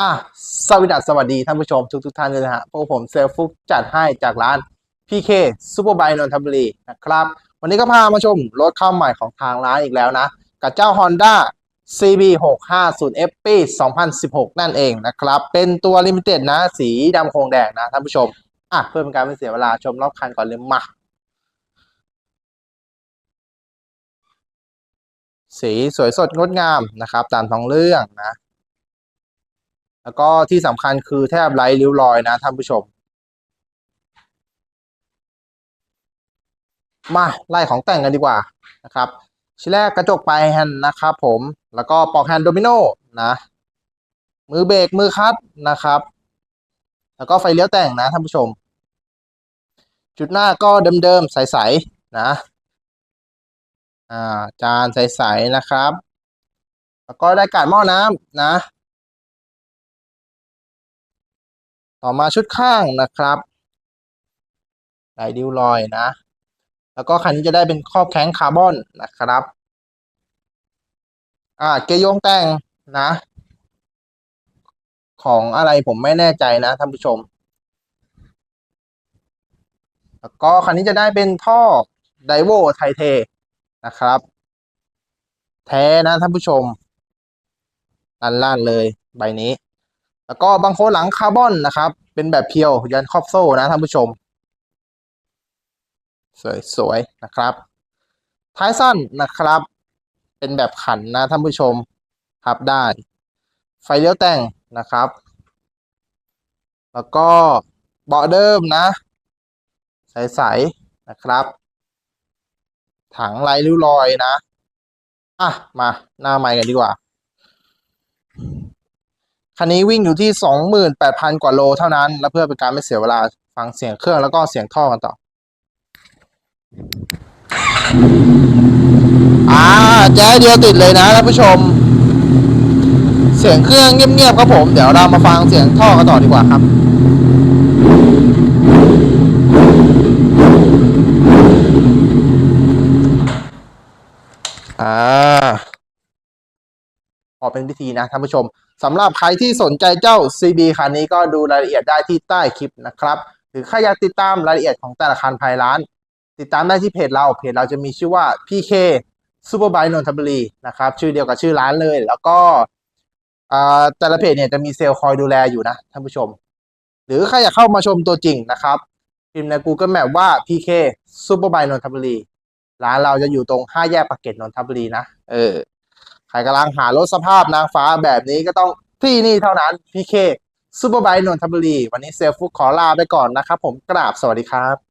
อะสวัสดีสวัสดีท่านผู้ชมทุกทุกท่านเลยนะฮะพวกผมเซลฟุกจัดให้จากร้าน PK Super b i นนทบุรีนะครับ วันนี้ก็พามาชมรถเข้าใหม่ของทางร้านอีกแล้วนะ กับเจ้า Honda CB 6 5 0 F ปี 2016 นั่นเองนะครับ เป็นตัว Limited นะ สีดำโครงแดงนะท่านผู้ชม อะเพื่อเป็นการไม่เสียเวลาชมรอบคันก่อนเลยมา สีสวยสดงดงามนะครับ ตามท้องเรื่องนะ แล้วก็ที่สำคัญคือแทบไร้ริ้วรอยนะท่านผู้ชม มาไล่ของแต่งกันดีกว่านะครับชิ้นแรกกระจกปลายแฮนด์นะครับผมแล้วก็ปอกแฮนด์โดมิโนนะมือเบรกมือคัดนะครับ แล้วก็ไฟเลี้ยวแต่งนะท่านผู้ชม จุดหน้าก็เดิมๆใสๆนะอ่าจานใสๆนะครับ แล้วก็ได้กาดหม้อน้ำนะ ต่อมาชุดข้างนะครับลายดิวลอยนะ แล้วก็คันนี้จะได้เป็นครอบแข้งคาร์บอนนะครับ อ่าเกยร์โยงแต่งนะ ของอะไรผมไม่แน่ใจนะท่านผู้ชม แล้วก็คันนี้จะได้เป็นท่อไดโวไทเทนะครับ แท้นะท่านผู้ชมลั่นๆเลยใบนี้ แล้วก็บางโคนหลังคาร์บอนนะครับ เป็นแบบเพียวยันครอบโซ่นะท่านผู้ชม สวยๆนะครับ ท้ายสั้นนะครับ เป็นแบบขันนะท่านผู้ชมพับได้ ไฟเลี้ยวแต่งนะครับ แล้วก็เบาะเดิมนะ ใสๆนะครับ ถังลายริ้วรอยนะ อะ มาหน้าใหม่กันดีกว่า คันนี้วิ่งอยู่ที่สองหมื่นแปดพันกว่าโลเท่านั้น แล้วเพื่อเป็นการไม่เสียเวลาฟังเสียงเครื่องแล้วก็เสียงท่อกันต่อ อ่าแจ๊เดียวติดเลยนะท่านผู้ชม เสียงเครื่องเงียบๆครับผม เดี๋ยวเรามาฟังเสียงท่อกันต่อดีกว่าครับอ่า อเป็นพิธีนะท่านผู้ชมสำหรับใครที่สนใจเจ้า CB คันนี้ก็ดูรายละเอียดได้ที่ใต้คลิปนะครับหรือใครอยากติดตามรายละเอียดของแต่ละคันภายร้าน ติดตามได้ที่เพจเราเพจเราจะมีชื่อว่า PK Super b i นนทบุรีนะครับชื่อเดียวกับชื่อร้านเลย แล้วก็แต่ละเพจเนี่ยจะมีเซลล์คอยดูแลอยู่นะท่านผู้ชม หรือใครอยากเข้ามาชมตัวจริงนะครับพิมพ์ใน Google Map ว่า PK Super b i นนทบุรีร้านเราจะอยู่ตรงห้าแยกปากเกร็ดนนทบุรีนะเออ รกำลังหารถสภาพนางฟ้าแบบนี้ก็ต้องที่นี่เท่านั้นพีเคซูเปอร์ไบค์นนทบุรี วันนี้เซลฟุกขอลาไปก่อนนะครับผมกราบสวัสดีครับ